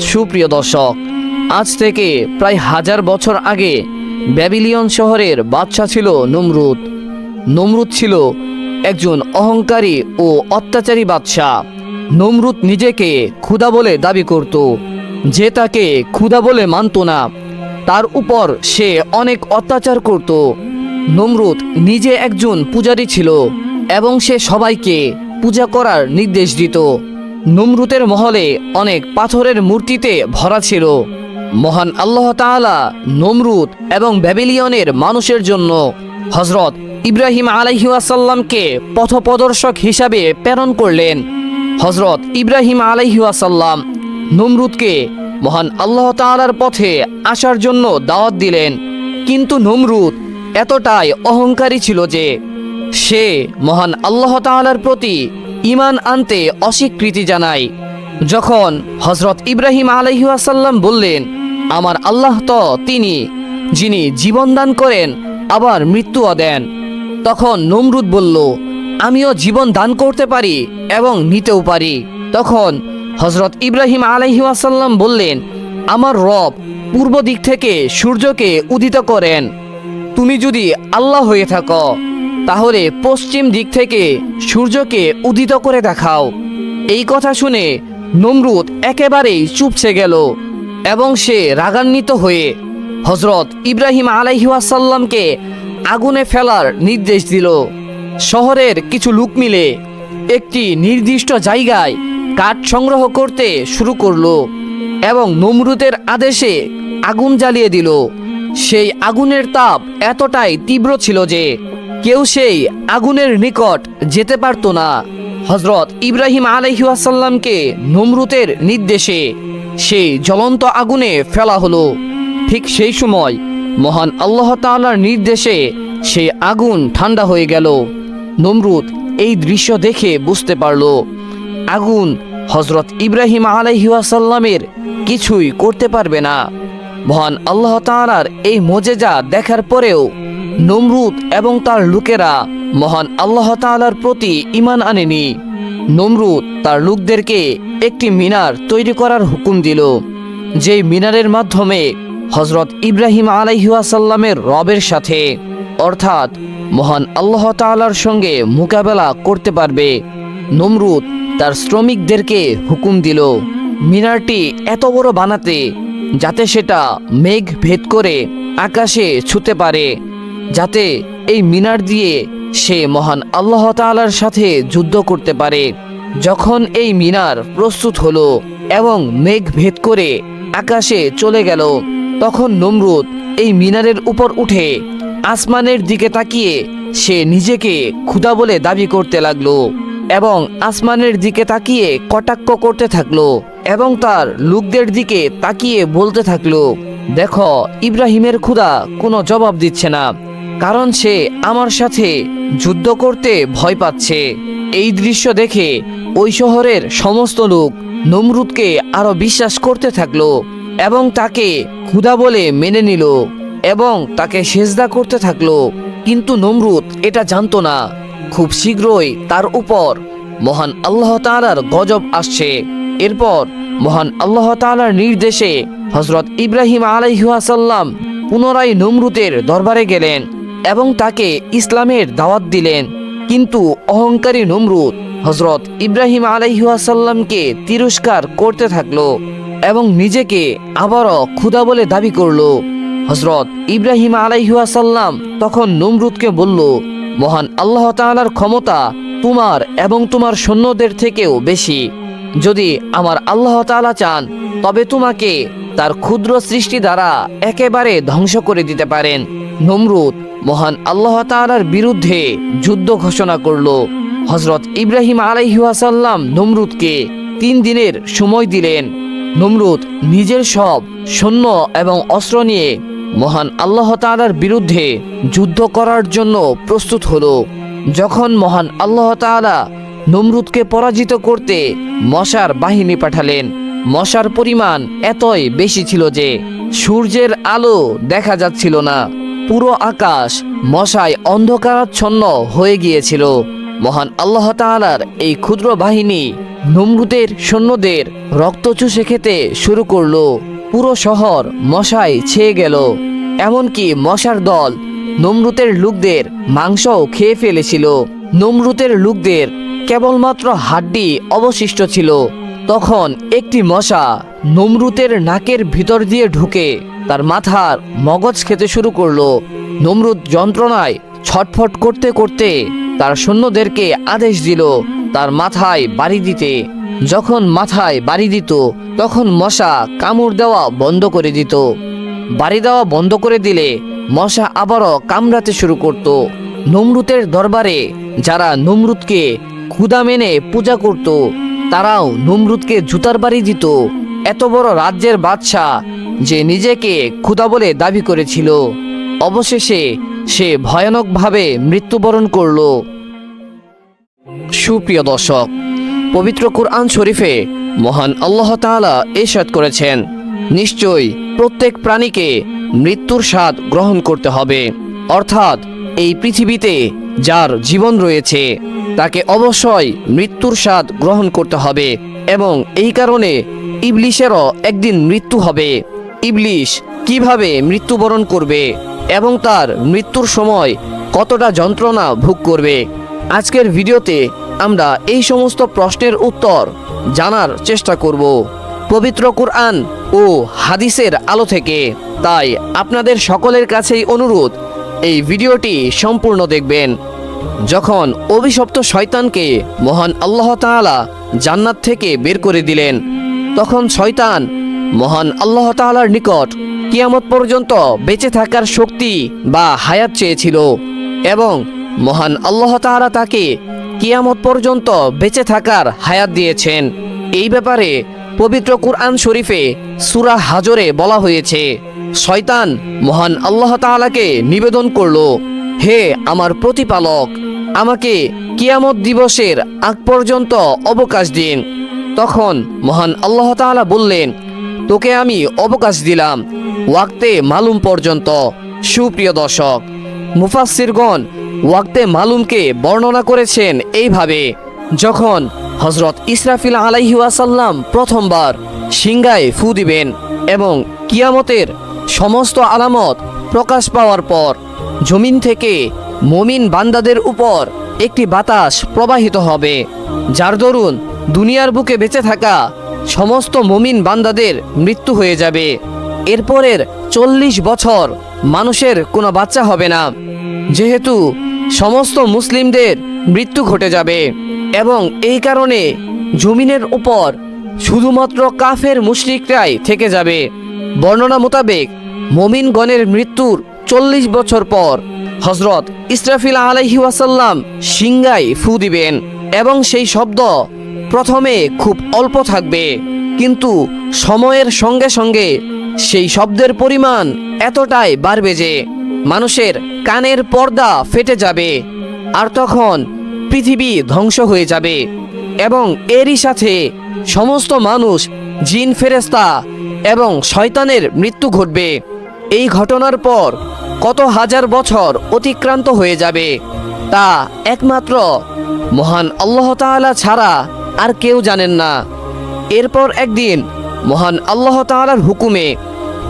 সুপ্রিয় দর্শক, আজ থেকে প্রায় হাজার বছর আগে ব্যাবিলিয়ন শহরের বাদশা ছিল নমরুদ। নমরুদ ছিল একজন অহংকারী ও অত্যাচারী বাদশা নমরুদ নিজেকে ক্ষুধা বলে দাবি করত। যে তাকে ক্ষুধা বলে মানত না, তার উপর সে অনেক অত্যাচার করত। নমরুদ নিজে একজন পূজারী ছিল এবং সে সবাইকে পূজা করার নির্দেশ দিত। নমরুতের মহলে অনেক পাথরের মূর্তিতে ভরা ছিল। মহান আল্লাহ তাআলা নমরুদ এবং ব্যাবিলিয়নের মানুষের জন্য হজরত ইব্রাহিম আলাইহাসাল্লামকে পথপ্রদর্শক হিসাবে প্রেরণ করলেন। হজরত ইব্রাহিম আলাইহাসাল্লাম নমরুদকে মহান আল্লাহ তাআলার পথে আসার জন্য দাওয়াত দিলেন। কিন্তু নমরুদ এতটাই অহংকারী ছিল যে সে মহান আল্লাহ তাআলার প্রতি ঈমান আনতে অস্বীকৃতি জানায়। যখন হজরত ইব্রাহিম আলহিহাসাল্লাম বললেন, আমার আল্লাহ তো তিনি, যিনি জীবন দান করেন, আবার মৃত্যুও দেন। তখন নমরুদ বলল, আমিও জীবন দান করতে পারি এবং নিতেও পারি। তখন হজরত ইব্রাহিম আলহিহাসাল্লাম বললেন, আমার রব পূর্ব দিক থেকে সূর্যকে উদিত করেন। তুমি যদি আল্লাহ হয়ে থাকো তাহলে পশ্চিম দিক থেকে সূর্যকে উদিত করে দেখাও। এই কথা শুনে নমরুদ একেবারেই চুপছে গেল এবং সে রাগান্বিত হয়ে হজরত ইব্রাহিম আলাইহাসাল্লামকে আগুনে ফেলার নির্দেশ দিল। শহরের কিছু লোক মিলে একটি নির্দিষ্ট জায়গায় কাঠ সংগ্রহ করতে শুরু করল এবং নমরুদের আদেশে আগুন জ্বালিয়ে দিল। সেই আগুনের তাপ এতটাই তীব্র ছিল যে কেউ সেই আগুনের নিকট যেতে পারত না। হজরত ইব্রাহিম আলহিউসাল্লামকে নমরুতের নির্দেশে সেই জ্বলন্ত আগুনে ফেলা হলো। ঠিক সেই সময় মহান আল্লাহ তাআলার নির্দেশে সেই আগুন ঠান্ডা হয়ে গেল। নমরুদ এই দৃশ্য দেখে বুঝতে পারল, আগুন হজরত ইব্রাহিম আলাইহাসাল্লামের কিছুই করতে পারবে না। মহান আল্লাহ তাআলার এই মজেজা দেখার পরেও নমরুদ এবং তার লোকেরা মহান আল্লাহ তাআলার প্রতি ঈমান আনেনি। নমরুদ তার লোকদেরকে একটি মিনার তৈরি করার হুকুম দিল, যেই মিনারের মাধ্যমে হজরত ইব্রাহিম আলাইহাসাল্লামের রবের সাথে, অর্থাৎ মহান আল্লাহ তাআলার সঙ্গে মোকাবেলা করতে পারবে। নমরুদ তার শ্রমিকদেরকে হুকুম দিল, মিনারটি এত বড় বানাতে, যাতে সেটা মেঘ ভেদ করে আকাশে ছুতে পারে। যাতে এই মিনার দিয়ে সে মহান আল্লাহ তাআলার সাথে যুদ্ধ করতে পারে। যখন এই মিনার প্রস্তুত হলো এবং মেঘ ভেদ করে আকাশে চলে গেল, তখন নমরুদ এই মিনারের উপর উঠে আসমানের দিকে তাকিয়ে সে নিজেকে ক্ষুধা বলে দাবি করতে লাগল এবং আসমানের দিকে তাকিয়ে কটাক্ষ করতে থাকল এবং তার লোকদের দিকে তাকিয়ে বলতে থাকল, দেখো, ইব্রাহিমের ক্ষুধা কোনো জবাব দিচ্ছে না। কারণ সে আমার সাথে যুদ্ধ করতে ভয় পাচ্ছে। এই দৃশ্য দেখে ওই শহরের সমস্ত লোক নমরুদকে আরও বিশ্বাস করতে থাকল এবং তাকে ক্ষুধা বলে মেনে নিল এবং তাকে সেজদা করতে থাকল। কিন্তু নমরুদ এটা জানতো না। খুব শীঘ্রই তার উপর মহান আল্লাহ তাআলার গজব আসছে। এরপর মহান আল্লাহ তাআলার নির্দেশে হজরত ইব্রাহিম আলাইহাসাল্লাম পুনরায় নমরুতের দরবারে গেলেন। এবং তাকে ইসলামের দাওয়াত দিলেন। কিন্তু অহংকারী নমরুদ হজরত ইব্রাহিম আলাইহাসাল্লামকে তিরস্কার করতে থাকল এবং নিজেকে আবারও ক্ষুধা বলে দাবি করল। হজরত ইব্রাহিম আলাইহাসাল্লাম তখন নমরুদকে বলল, মহান আল্লাহ তাআলার ক্ষমতা তোমার এবং তোমার সৈন্যদের থেকেও বেশি। যদি আমার আল্লাহ তাআলা চান, তবে তোমাকে তার ক্ষুদ্র সৃষ্টি দ্বারা একেবারে ধ্বংস করে দিতে পারেন। নমরুদ মহান আল্লাহ তাআলার বিরুদ্ধে যুদ্ধ ঘোষণা করল। হজরত ইব্রাহিম আলাইহাসাল্লাম নমরুদকে তিন দিনের সময় দিলেন। নমরুদ নিজের সব সৈন্য এবং অস্ত্র নিয়ে মহান আল্লাহ তাআলার বিরুদ্ধে যুদ্ধ করার জন্য প্রস্তুত হল। যখন মহান আল্লাহ তাআলা নমরুদকে পরাজিত করতে মশার বাহিনী পাঠালেন, মশার পরিমাণ এতই বেশি ছিল যে সূর্যের আলো দেখা যাচ্ছিল না। পুরো আকাশ মশায় অন্ধকারাচ্ছন্ন হয়ে গিয়েছিল। মহান আল্লাহ তাআলার এই ক্ষুদ্র বাহিনী নমরুদের সৈন্যদের রক্ত চুষে খেতে শুরু করল। পুরো শহর মশায় ছেয়ে গেল। এমনকি মশার দল নমরুতের লোকদের মাংসও খেয়ে ফেলেছিল। নমরুতের লোকদের কেবলমাত্র হাড্ডি অবশিষ্ট ছিল। তখন একটি মশা নমরুতের নাকের ভিতর দিয়ে ঢুকে তার মাথার মগজ খেতে শুরু করল। নমরুদ যন্ত্রণায় ছটফট করতে করতে তার সৈন্যদেরকে আদেশ দিল তার মাথায় বাড়ি দিতে। যখন মাথায় বাড়ি দিত, তখন মশা কামড় দেওয়া বন্ধ করে দিত। বাড়ি দেওয়া বন্ধ করে দিলে মশা আবারও কামড়াতে শুরু করত। নমরুতের দরবারে যারা নমরুদকে ক্ষুদা মেনে পূজা করত, তারাও নমরুদকে জুতার বাড়ি দিত। এত বড় রাজ্যের বাদশাহ যে নিজেকে ক্ষুদা বলে দাবি করেছিল। অবশেষে সে ভয়ানকভাবে মৃত্যুবরণ করল। সুপ্রিয় দর্শক, পবিত্র কোরআন শরীফে মহান আল্লাহ তাআলা এরশাদ করেছেন, নিশ্চয়ই প্রত্যেক প্রাণীকে মৃত্যুর স্বাদ গ্রহণ করতে হবে। অর্থাৎ এই পৃথিবীতে যার জীবন রয়েছে, তাকে অবশ্যই মৃত্যুর স্বাদ গ্রহণ করতে হবে এবং এই কারণে ইবলিশেরও একদিন মৃত্যু হবে। ইবলিশ কীভাবে মৃত্যুবরণ করবে এবং তার মৃত্যুর সময় কতটা যন্ত্রণা ভোগ করবে? আজকের ভিডিওতে আমরা এই সমস্ত প্রশ্নের উত্তর জানার চেষ্টা করব। পবিত্র কোরআন ও হাদিসের আলো থেকে। তাই আপনাদের সকলের কাছেই অনুরোধ, এই ভিডিওটি সম্পূর্ণ দেখবেন। যখন অভিশপ্ত শয়তানকে মহান আল্লাহ তাআলা জান্নাত থেকে বের করে দিলেন, তখন শয়তান মহান আল্লাহ তাআলার নিকট কিয়ামত পর্যন্ত বেঁচে থাকার শক্তি বা হায়াত চেয়েছিল এবং মহান আল্লাহ তাআলা তাকে কিয়ামত পর্যন্ত বেঁচে থাকার হায়াত দিয়েছেন। এই ব্যাপারে পবিত্র কুরআন শরীফে সূরা হাজরে বলা হয়েছে, শয়তান মহান আল্লাহ তাআলাকে নিবেদন করল, হে আমার প্রতিপালক, আমাকে কিয়ামত দিবসের আগ পর্যন্ত অবকাশ দিন। তখন মহান আল্লাহ তাআলা বললেন তোকে আমি অবকাশ দিলাম। ওয়াক্তে মালুম পর্যন্ত। সুপ্রিয় দর্শক, মুফাসসিরগণ ওয়াক্তে মালুমকে বর্ণনা করেছেন এইভাবে, যখন হজরত ইসরাফিল আলাইহি ওয়াসাল্লাম প্রথমবার সিংগায় ফু দিবেন এবং কিয়ামতের সমস্ত আলামত প্রকাশ পাওয়ার পর জমিন থেকে মমিন বান্দাদের উপর একটি বাতাস প্রবাহিত হবে, যার দরুন দুনিয়ার বুকে বেঁচে থাকা সমস্ত মমিন বান্দাদের মৃত্যু হয়ে যাবে। এরপরের চল্লিশ বছর মানুষের কোনো বাচ্চা হবে না। যেহেতু সমস্ত মুসলিমদের মৃত্যু ঘটে যাবে এবং এই কারণে জমিনের উপর শুধুমাত্র কাফের মুশরিকরাই থেকে যাবে। বর্ণনা মোতাবেক মমিনগণের মৃত্যুর চল্লিশ বছর পর হজরত ইসরাফিল আলাইহি ওয়াসাল্লাম ফু দিবেন এবং সেই শব্দ প্রথমে খুব অল্প থাকবে, কিন্তু সময়ের সঙ্গে সঙ্গে সেই শব্দের পরিমাণ এতটাই বাড়বে যে মানুষের কানের পর্দা ফেটে যাবে আর তখন পৃথিবী ধ্বংস হয়ে যাবে এবং এরই সাথে সমস্ত মানুষ, জিন ফেরেস্তা এবং শয়তানের মৃত্যু ঘটবে। এই ঘটনার পর কত হাজার বছর অতিক্রান্ত হয়ে যাবে, তা একমাত্র মহান আল্লাহ তাআলা ছাড়া আর কেউ জানেন না। এরপর একদিন মহান আল্লাহ তাআলার হুকুমে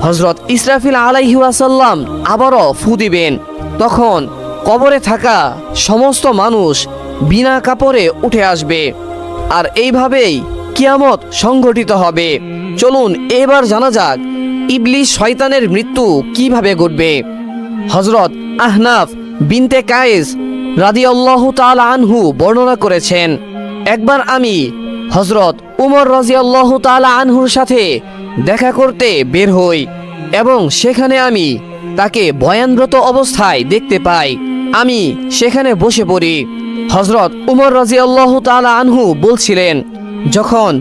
হজরত ইসরাফিল আলাইহি ওয়াসাল্লাম আবারও ফু দিবেন। তখন কবরে থাকা সমস্ত মানুষ বিনা কাপড়ে উঠে আসবে। আর এইভাবেই কিয়ামত সংঘটিত হবে। চলুন এবার জানা যাক ইবলিশ শয়তানের মৃত্যু কীভাবে ঘটবে। হজরত আহনাফ বিনতে কায়েস রাদিয়াল্লাহু তাআলা আনহু বর্ণনা করেছেন একবার আমি হজরত উমর রাজিয়াল্লাহু তাআলা আনহুর সাথে দেখা করতে বের হই এবং সেখানে আমি তাকে বয়ানরত অবস্থায় দেখতে পাই। আমি সেখানে বসে পড়ি। হজরত উমর রাজিয়াল্লাহু তাআলা আনহু বলছিলেন, যখন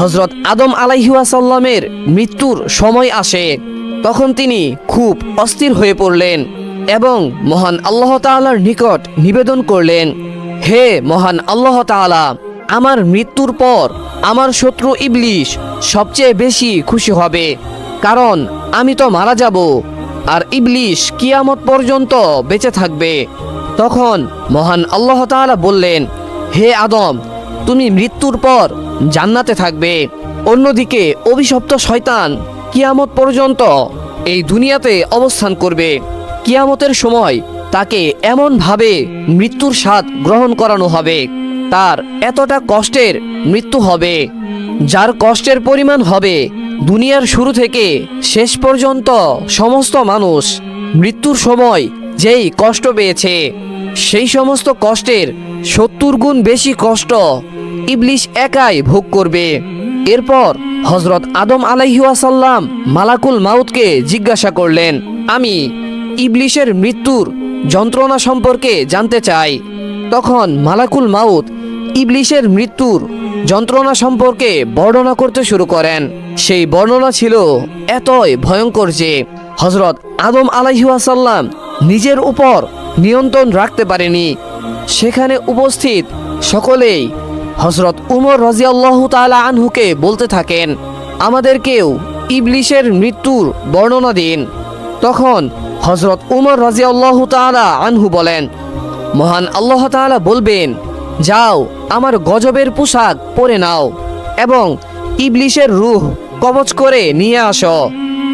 হজরত আদম আলাইহুয়াসাল্লামের মৃত্যুর সময় আসে, তখন তিনি খুব অস্থির হয়ে পড়লেন এবং মহান আল্লাহ তাআলার নিকট নিবেদন করলেন, হে মহান আল্লাহ তাআলা আমার মৃত্যুর পর আমার শত্রু ইবলিশ সবচেয়ে বেশি খুশি হবে। কারণ আমি তো মারা যাব, আর ইবলিশ কিয়ামত পর্যন্ত বেঁচে থাকবে। তখন মহান আল্লাহ তাআলা বললেন, হে আদম, তুমি মৃত্যুর পর জান্নাতে থাকবে। অন্যদিকে অভিশপ্ত শয়তান কিয়ামত পর্যন্ত এই দুনিয়াতে অবস্থান করবে। কিয়ামতের সময় তাকে এমনভাবে মৃত্যুর স্বাদ গ্রহণ করানো হবে। তার এতটা কষ্টের মৃত্যু হবে, যার কষ্টের পরিমাণ হবে দুনিয়ার শুরু থেকে শেষ পর্যন্ত সমস্ত মানুষ মৃত্যুর সময় যেই কষ্ট পেয়েছে, সেই সমস্ত কষ্টের সত্তর গুণ বেশি কষ্ট ইবলিশ একাই ভোগ করবে। এরপর হজরত আদম আলাইহাসাল্লাম মালাকুল মাউতকে জিজ্ঞাসা করলেন, আমি ইবলিশের মৃত্যুর যন্ত্রণা সম্পর্কে জানতে চাই। তখন মালাকুল মাউত ইবলিশের মৃত্যুর যন্ত্রণা সম্পর্কে বর্ণনা করতে শুরু করেন। সেই বর্ণনা ছিল এতই ভয়ঙ্কর যে হজরত আদম আলাইহাসাল্লাম নিজের উপর নিয়ন্ত্রণ রাখতে পারেনি। সেখানে উপস্থিত সকলেই হজরত উমর রাজিয়াল্লাহ তাআলা আনহুকে বলতে থাকেন, আমাদেরকেও ইবলিশের মৃত্যুর বর্ণনা দিন। তখন হজরত উমর রাজিয়াল্লাহ তাআলা আনহু বলেন মহান আল্লাহ তাআলা বলবেন, যাও, আমার গজবের পোশাক পরে নাও এবং ইবলিশের রুহ কবচ করে নিয়ে আসো।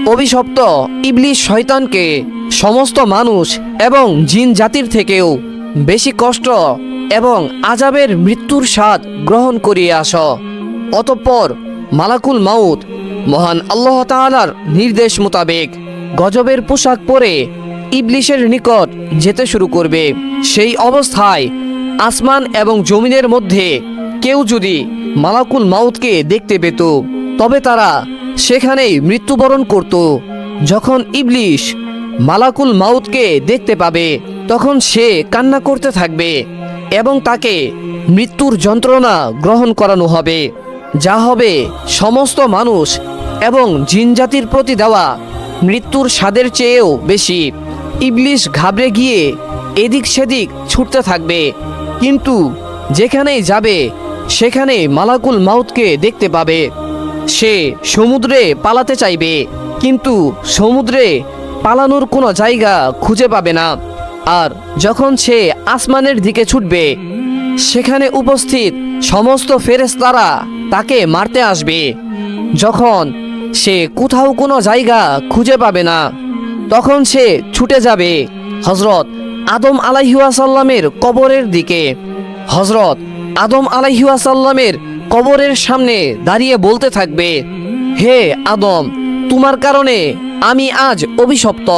অভিশপ্ত ইবলিশ শয়তানকে সমস্ত মানুষ এবং জিন জাতির থেকেও বেশি কষ্ট এবং আজাবের মৃত্যুর স্বাদ গ্রহণ করিয়ে আস। অতঃপর মালাকুল মাউত মহান আল্লাহ তাআলার নির্দেশ মোতাবেক গজবের পোশাক পরে ইবলিশের নিকট যেতে শুরু করবে। সেই অবস্থায় আসমান এবং জমিনের মধ্যে কেউ যদি মালাকুল মাউতকে দেখতে পেত, তবে তারা সেখানেই মৃত্যুবরণ করত। যখন ইবলিশ মালাকুল মাউতকে দেখতে পাবে, তখন সে কান্না করতে থাকবে এবং তাকে মৃত্যুর যন্ত্রণা গ্রহণ করানো হবে, যা হবে সমস্ত মানুষ এবং জিনজাতির প্রতি দেওয়া মৃত্যুর স্বাদের চেয়েও বেশি। ইবলিশ ঘাবড়ে গিয়ে এদিক সেদিক ছুটতে থাকবে। কিন্তু যেখানেই যাবে, সেখানে মালাকুল মাউতকে দেখতে পাবে। সে সমুদ্রে পালাতে চাইবে, কিন্তু সমুদ্রে পালানোর কোনো জায়গা খুঁজে পাবে না। আর যখন সে আসমানের দিকে ছুটবে, সেখানে উপস্থিত সমস্ত ফেরেশতারা তাকে মারতে আসবে। যখন সে কোথাও কোনো জায়গা খুঁজে পাবে না তখন সে ছুটে যাবে হজরত আদম আলাইহাসাল্লামের কবরের দিকে। হজরত আদম আলাইহাসাল্লামের কবরের সামনে দাঁড়িয়ে বলতে থাকবে, হে আদম, তোমার কারণে আমি আজ অভিশপ্ত।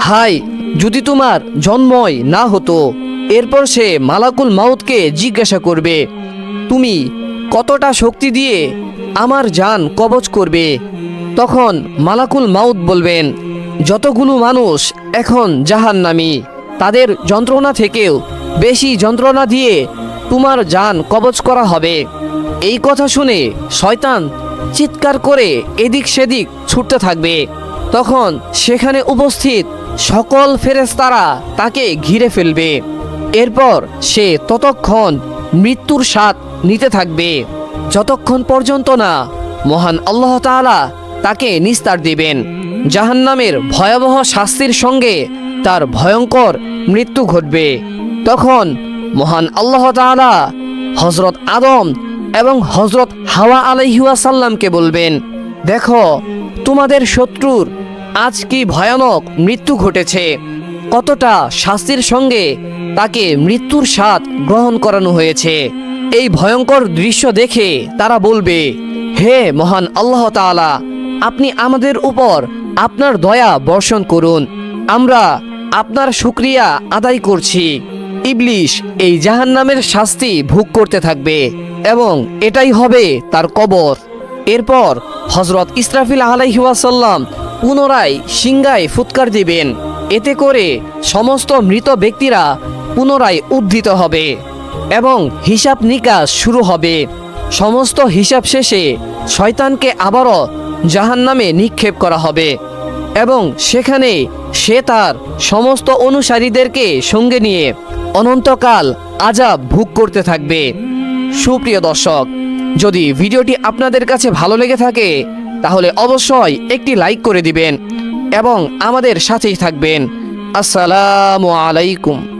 হাই, যদি তোমার জন্মই না হতো, এরপর সে মালাকুল মাউতকে জিজ্ঞাসা করবে, তুমি কতটা শক্তি দিয়ে আমার জান কবচ করবে? তখন মালাকুল মাউত বলবেন যতগুলো মানুষ এখন জাহান নামি তাদের যন্ত্রণা থেকেও বেশি যন্ত্রণা দিয়ে তোমার জান কবচ করা হবে। এই কথা শুনে শয়তান চিৎকার করে এদিক সেদিক ছুটতে থাকবে। তখন সেখানে উপস্থিত সকল ফেরেশতারা তাকে ঘিরে ফেলবে। এরপর সে ততক্ষণ মৃত্যুর স্বাদ নিতে থাকবে। যতক্ষণ পর্যন্ত না মহান আল্লাহ তাআলা তাকে নিস্তার দিবেন। জাহান্নামের ভয়াবহ শাস্তির সঙ্গে তার ভয়ঙ্কর মৃত্যু ঘটবে। তখন মহান আল্লাহ তাআলা হজরত আদম এবং হজরত হাওয়া আলাইহাসাল্লামকে বলবেন, দেখো, তোমাদের শত্রুর আজ কি ভয়ানক মৃত্যু ঘটেছে? কতটা শাস্তির সঙ্গে তাকে মৃত্যুর স্বাদ গ্রহণ করানো হয়েছে? এই ভয়ঙ্কর দৃশ্য দেখে তারা বলবে, হে মহান আল্লাহ তাআলা আপনি আমাদের উপর আপনার দয়া বর্ষণ করুন। আমরা আপনার শুক্রিয়া আদায় করছি। ইবলিশ এই জাহান্নামের শাস্তি ভোগ করতে থাকবে এবং এটাই হবে তার কবর। এরপর হজরত ইসরাফিল আলাইহাসাল্লাম পুনরায় সিংগায় ফুৎকার দিবেন। এতে করে সমস্ত মৃত ব্যক্তিরা পুনরায় উদ্ধৃত হবে এবং হিসাব নিকাশ শুরু হবে। সমস্ত হিসাব শেষে শয়তানকে আবারও জাহান্নামে নিক্ষেপ করা হবে এবং সেখানে সে তার সমস্ত অনুসারীদেরকে সঙ্গে নিয়ে অনন্তকাল আজাব ভোগ করতে থাকবে। সুপ্রিয় দর্শক, যদি ভিডিওটি আপনাদের কাছে ভালো লেগে থাকে, তাহলে অবশ্যই একটি লাইক করে দিবেন এবং আমাদের সাথেই থাকবেন। আসসালামু আলাইকুম।